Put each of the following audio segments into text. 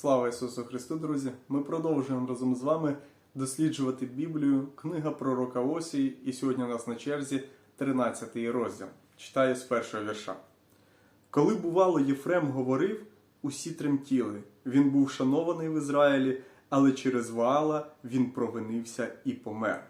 Слава Ісусу Христу, друзі! Ми продовжуємо разом з вами досліджувати Біблію, книга пророка Осії, і сьогодні у нас на черзі 13 розділ. Читаю з першого вірша. Коли бувало Єфрем говорив, усі тремтіли. Він був шанований в Ізраїлі, але через Ваала він провинився і помер.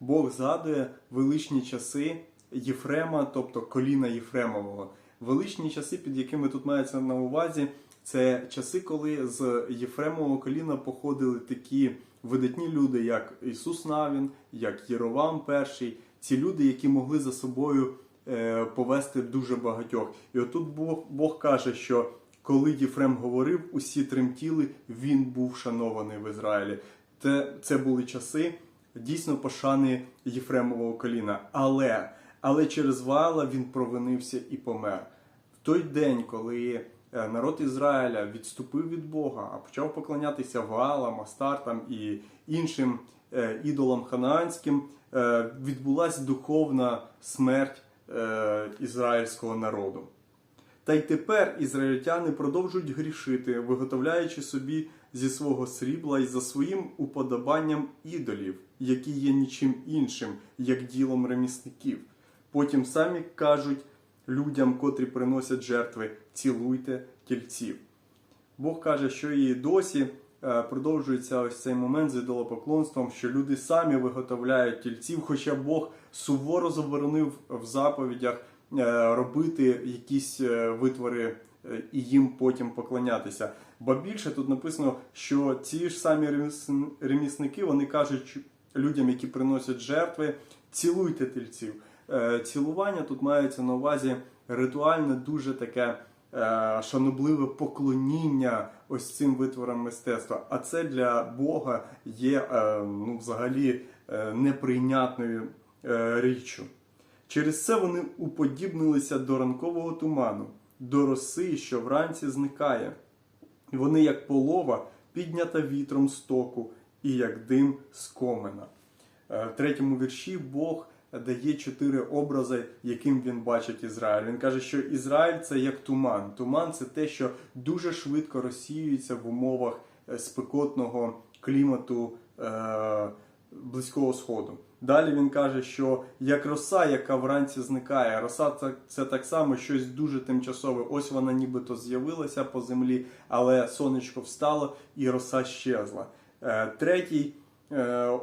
Бог згадує величні часи Єфрема, тобто коліна Єфремового. Величні часи, під якими тут мається на увазі, це часи, коли з Єфремового коліна походили такі видатні люди, як Ісус Навін, як Єровам І, ці люди, які могли за собою е, повести дуже багатьох. І отут Бог, Бог каже, що коли Єфрем говорив, усі тремтіли, він був шанований в Ізраїлі. Це, це були часи дійсно пошани Єфремового коліна. Але, але через Ваала він провинився і помер. В той день, коли е, народ Ізраїля відступив від Бога, а почав поклонятися Ваалам, Астартам і іншим е, ідолам ханаанським, е, відбулася духовна смерть ізраїльського народу. Та й тепер ізраїльтяни продовжують грішити, виготовляючи собі зі свого срібла і за своїм уподобанням ідолів, які є нічим іншим, як ділом ремісників. Потім самі кажуть людям, котрі приносять жертви, цілуйте тільців. Бог каже, що і досі е, продовжується ось цей момент з ідолопоклонством, що люди самі виготовляють тільців, хоча Бог суворо заборонив в заповідях е, робити якісь е, витвори і їм потім поклонятися. Ба більше тут написано, що ці ж самі ремісники вони кажуть людям, які приносять жертви, цілуйте тільців. Е, Цілування тут мається на увазі ритуальне, дуже таке е, шанобливе поклоніння ось цим витворам мистецтва. А це для Бога є е, ну, взагалі неприйнятною річчю. Через це вони уподібнилися до ранкового туману, до роси, що вранці зникає. Вони, як полова, піднята вітром з току, і як дим з комена. В третьому вірші Бог дає чотири образи, яким він бачить Ізраїль. Він каже, що Ізраїль це як туман. Туман це те, що дуже швидко розсіюється в умовах е, спекотного клімату е, Близького Сходу. Далі він каже, що як роса, яка вранці зникає, роса це, це так само щось дуже тимчасове. Ось вона нібито з'явилася по землі, але сонечко встало і роса щезла. Е, Третій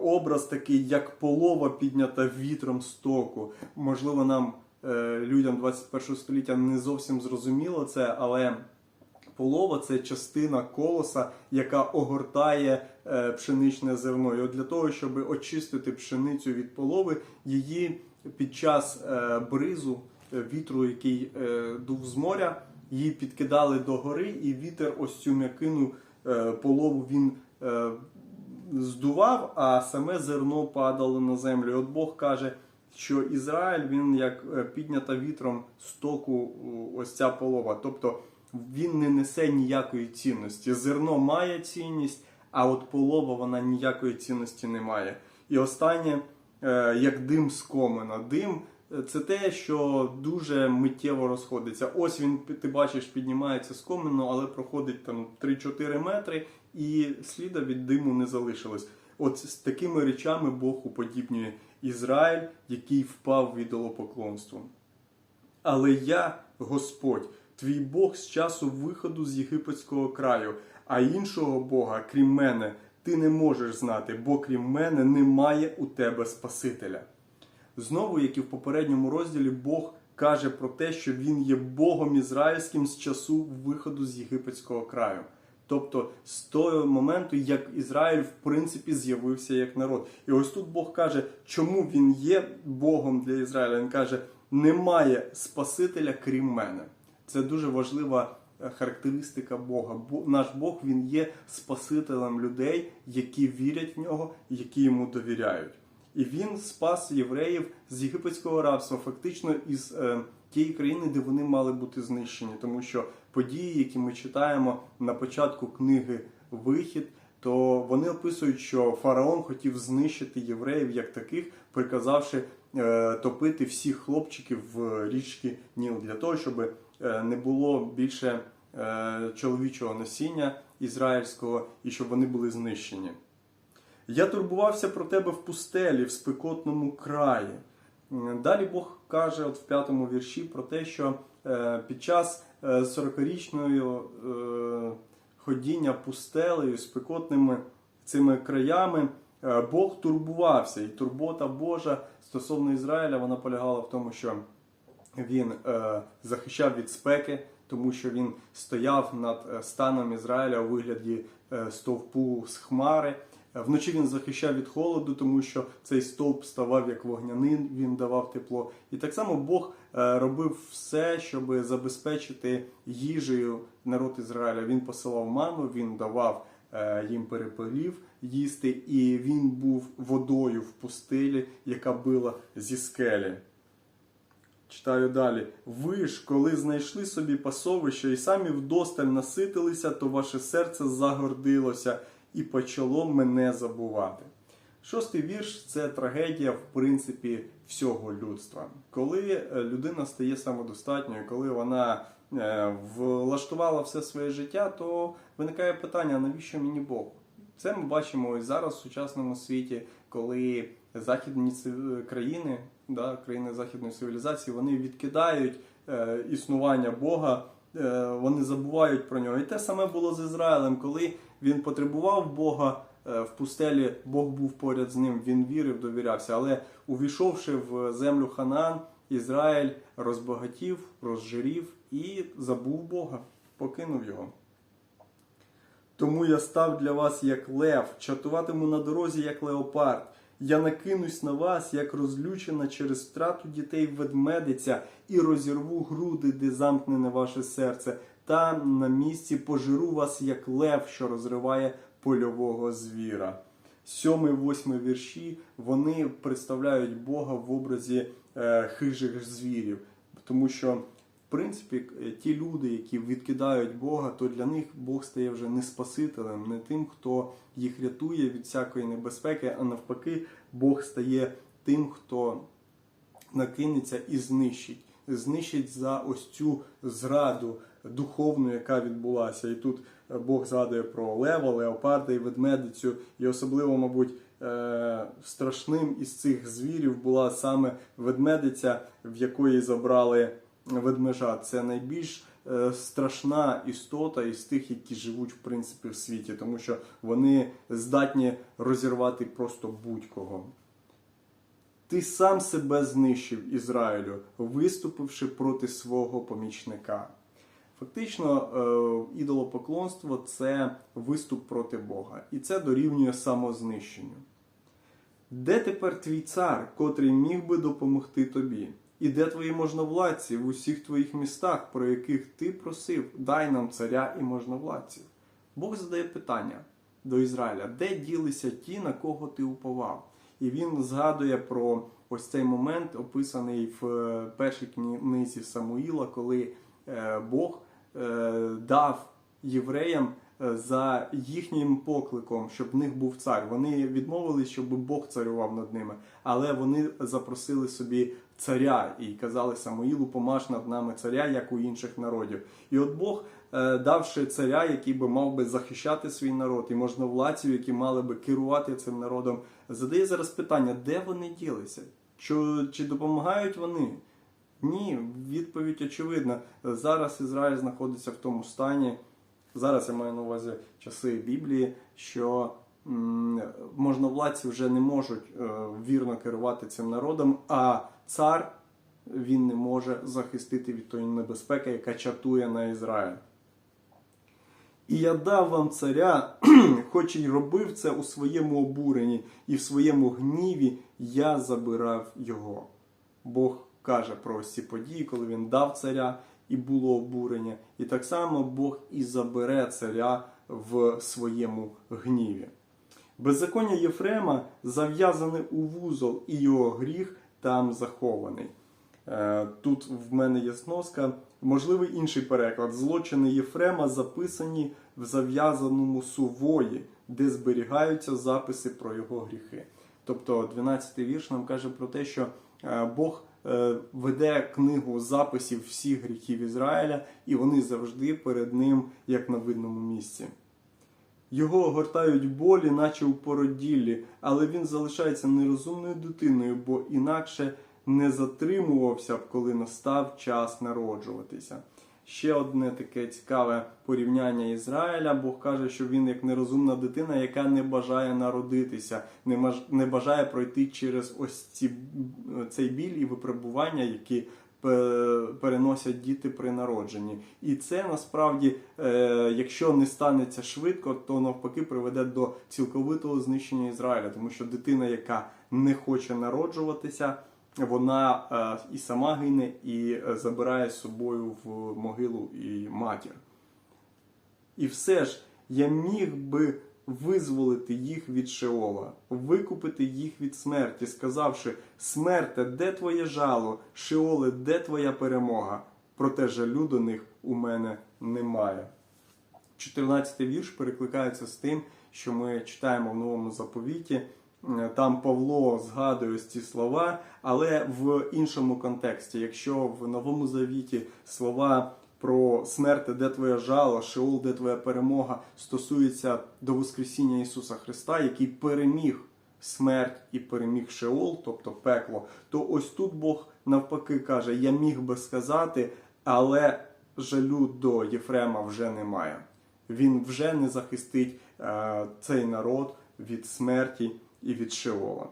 образ такий, як полова піднята вітром з току. Можливо, нам, е, людям 21 століття, не зовсім зрозуміло це, але полова це частина колоса, яка огортає е, пшеничне зерно. І от для того, щоб очистити пшеницю від полови, її під час е, бризу, е, вітру, який е, дув з моря, її підкидали до гори, і вітер ось цю м'якину е, полову він. Здував, а саме зерно падало на землю. От Бог каже, що Ізраїль він як е, піднята вітром з току ось ця полова. Тобто він не несе ніякої цінності. Зерно має цінність, а от полова вона ніякої цінності не має. І останнє, е, як дим з комина. Дим е, це те, що дуже миттєво розходиться. Ось він, ти бачиш, піднімається з комину, але проходить там 3-4 метри, і сліда від диму не залишилось. От з такими речами Бог уподібнює Ізраїль, який впав в ідолопоклонство. Але я, Господь, твій Бог з часу виходу з єгипетського краю, а іншого Бога, крім мене, ти не можеш знати, бо крім мене немає у тебе Спасителя. Знову, як і в попередньому розділі, Бог каже про те, що він є Богом ізраїльським з часу виходу з єгипетського краю. Тобто з того моменту, як Ізраїль в принципі з'явився як народ. І ось тут Бог каже, чому він є Богом для Ізраїля. Він каже: немає Спасителя крім мене. Це дуже важлива е, характеристика Бога. Бо наш Бог він є Спасителем людей, які вірять в нього, які йому довіряють. І він спас євреїв з єгипетського рабства, фактично із е, тієї країни, де вони мали бути знищені, тому що події, які ми читаємо на початку книги Вихід, то вони описують, що фараон хотів знищити євреїв як таких, приказавши е, топити всіх хлопчиків в річці Ніл для того, щоб е, не було більше е, чоловічого насіння ізраїльського і щоб вони були знищені. Я турбувався про тебе в пустелі, в спекотному краї. Далі Бог каже от в п'ятому вірші про те, що е, під час е, 40-річного е, ходіння пустелею, спекотними цими краями, е, Бог турбувався. І турбота Божа стосовно Ізраїля вона полягала в тому, що він е, захищав від спеки, тому що він стояв над е, станом Ізраїля у вигляді е, стовпу з хмари. Вночі він захищав від холоду, тому що цей стовп ставав як вогнянин, він давав тепло. І так само Бог е, робив все, щоб забезпечити їжею народ Ізраїля. Він посилав ману, він давав е, їм перепелів їсти, і він був водою в пустелі, яка била зі скелі. Читаю далі. Ви ж, коли знайшли собі пасовище і самі вдосталь наситилися, то ваше серце загордилося і почало мене забувати. Шостий вірш це трагедія, в принципі, всього людства. Коли е, людина стає самодостатньою, коли вона е, влаштувала все своє життя, то виникає питання, навіщо мені Бог? Це ми бачимо і зараз в сучасному світі, коли західні країни, да, країни західної цивілізації, вони відкидають е, існування Бога, вони забувають про нього. І те саме було з Ізраїлем, коли він потребував Бога е, в пустелі, Бог був поряд з ним, він вірив, довірявся. Але увійшовши в землю Ханаан, Ізраїль розбагатів, розжирів і забув Бога, покинув його. Тому я став для вас як лев, чатуватиму на дорозі, як леопард. Я накинусь на вас, як розлючена через втрату дітей ведмедиця, і розірву груди, де замкнене ваше серце. Там на місці пожиру вас, як лев, що розриває польового звіра. Сьомий, восьмий вірші вони представляють Бога в образі е, хижих звірів, тому що принципі, е, ті люди, які відкидають Бога, то для них Бог стає вже не спасителем, не тим, хто їх рятує від всякої небезпеки, а навпаки, Бог стає тим, хто накинеться і знищить. Знищить за ось цю зраду духовну, яка відбулася. І тут е, Бог згадує про лева, леопарда і ведмедицю. І особливо, мабуть, е, страшним із цих звірів була саме ведмедиця, в якої забрали ведмежа. Це найбільш е, страшна істота із тих, які живуть в принципі в світі, тому що вони здатні розірвати просто будь-кого. Ти сам себе знищив Ізраїлю, виступивши проти свого помічника. Фактично, е, ідолопоклонство це виступ проти Бога, і це дорівнює самознищенню. Де тепер твій цар, котрий міг би допомогти тобі? І де твої можновладці в усіх твоїх містах, про яких ти просив, дай нам царя і можновладців? Бог задає питання до Ізраїля, де ділися ті, на кого ти уповав? І він згадує про ось цей момент, описаний в е, першій книзі Самуїла, коли е, Бог е, дав євреям за їхнім покликом, щоб в них був цар. Вони відмовились, щоб Бог царював над ними, але вони запросили собі царя і казали Самуїлу, помаш над нами царя, як у інших народів. І от Бог, е, давши царя, який би мав би захищати свій народ, і можновладців, які мали би керувати цим народом, задає зараз питання, де вони ділися? Чи, чи допомагають вони? Ні, відповідь очевидна. Зараз Ізраїль знаходиться в тому стані. Зараз я маю на увазі часи Біблії, що можновладці вже не можуть е, вірно керувати цим народом, а цар він не може захистити від тої небезпеки, яка чатує на Ізраїль. І я дав вам царя, хоч і робив це у своєму обуренні, і в своєму гніві я забирав його. Бог каже про ці події, коли він дав царя і було обурення. І так само Бог і забере царя в своєму гніві. Беззаконня Єфрема зав'язане у вузол, і його гріх там захований. Е, Тут в мене є сноска. Можливий інший переклад. Злочини Єфрема записані в зав'язаному сувої, де зберігаються записи про його гріхи. Тобто 12-й вірш нам каже про те, що е, Бог веде книгу записів всіх гріхів Ізраїля, і вони завжди перед ним як на видному місці. Його огортають болі, наче у породіллі, але він залишається нерозумною дитиною, бо інакше не затримувався б, коли настав час народжуватися. Ще одне таке цікаве порівняння Ізраїля. Бог каже, що він як нерозумна дитина, яка не бажає народитися, не, бажає пройти через ось ці, цей біль і випробування, які переносять діти при народженні. І це насправді, е, якщо не станеться швидко, то навпаки приведе до цілковитого знищення Ізраїля, тому що дитина, яка не хоче народжуватися, вона е, і сама гине, і е, забирає з собою в могилу і матір. І все ж я міг би визволити їх від Шеола, викупити їх від смерті, сказавши: Смерте, де твоє жало? Шеоле, де твоя перемога? Проте жалю до них у мене немає. 14 й вірш перекликається з тим, що ми читаємо в новому заповіті. Е, Там Павло згадує ці слова, але в іншому контексті. Якщо в новому завіті слова про смерть, де твоя жало, Шеол, де твоя перемога, стосуються до Воскресіння Ісуса Христа, який переміг смерть і переміг Шеол, тобто пекло, то ось тут Бог навпаки каже: Я міг би сказати, але жалю до Єфрема вже немає. Він вже не захистить е, цей народ від смерті і від Шеола.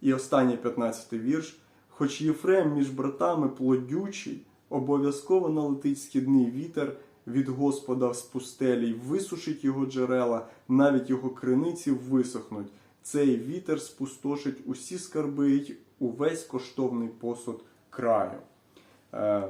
І останній 15-й вірш. Хоч Єфрем між братами плодючий, обов'язково налетить східний вітер від Господа з пустелі, й висушить його джерела, навіть його криниці висохнуть. Цей вітер спустошить усі скарби й увесь коштовний посуд краю. Е,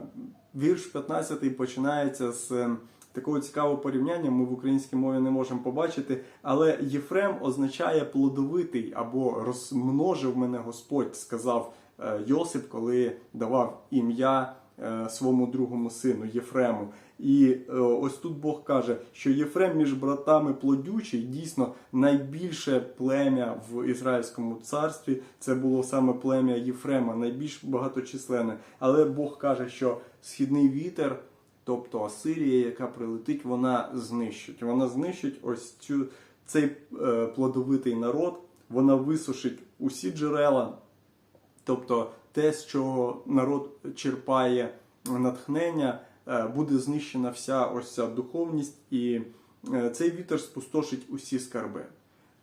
Вірш 15 починається з такого цікавого порівняння. Ми в українській мові не можемо побачити, але Єфрем означає плодовитий або розмножив мене Господь, сказав е, Йосип, коли давав ім'я е, своєму другому сину Єфрему. І е, ось тут Бог каже, що Єфрем між братами плодючий, дійсно найбільше плем'я в Ізраїльському царстві. Це було саме плем'я Єфрема, найбільш багаточисленне. Але Бог каже, що східний вітер, тобто Асирія, яка прилетить, вона знищить. Вона знищить ось цю цей е, плодовитий народ. Вона висушить усі джерела, тобто те, з чого народ черпає натхнення, е, буде знищена вся ось ця духовність, і е, цей вітер спустошить усі скарби.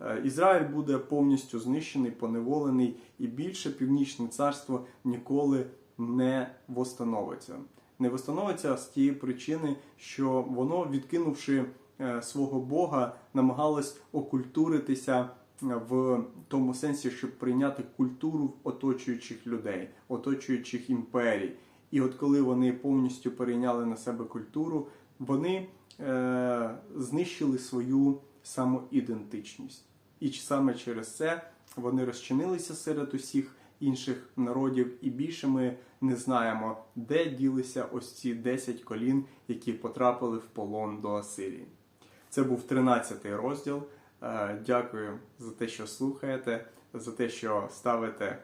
Е, Ізраїль буде повністю знищений, поневолений, і більше північне царство ніколи не восстановиться. Не восстановиться з тієї причини, що воно, відкинувши е, свого Бога, намагалось окультуритися в тому сенсі, щоб прийняти культуру оточуючих людей, оточуючих імперій. І от коли вони повністю перейняли на себе культуру, вони е, знищили свою самоідентичність. І саме через це вони розчинилися серед усіх інших народів, і більше ми не знаємо, де ділися ось ці 10 колін, які потрапили в полон до Асирії. Це був 13 розділ. Е, Дякую за те, що слухаєте, за те, що ставите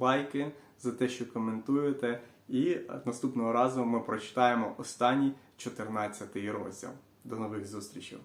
лайки, за те, що коментуєте. І наступного разу ми прочитаємо останній 14 розділ. До нових зустрічей!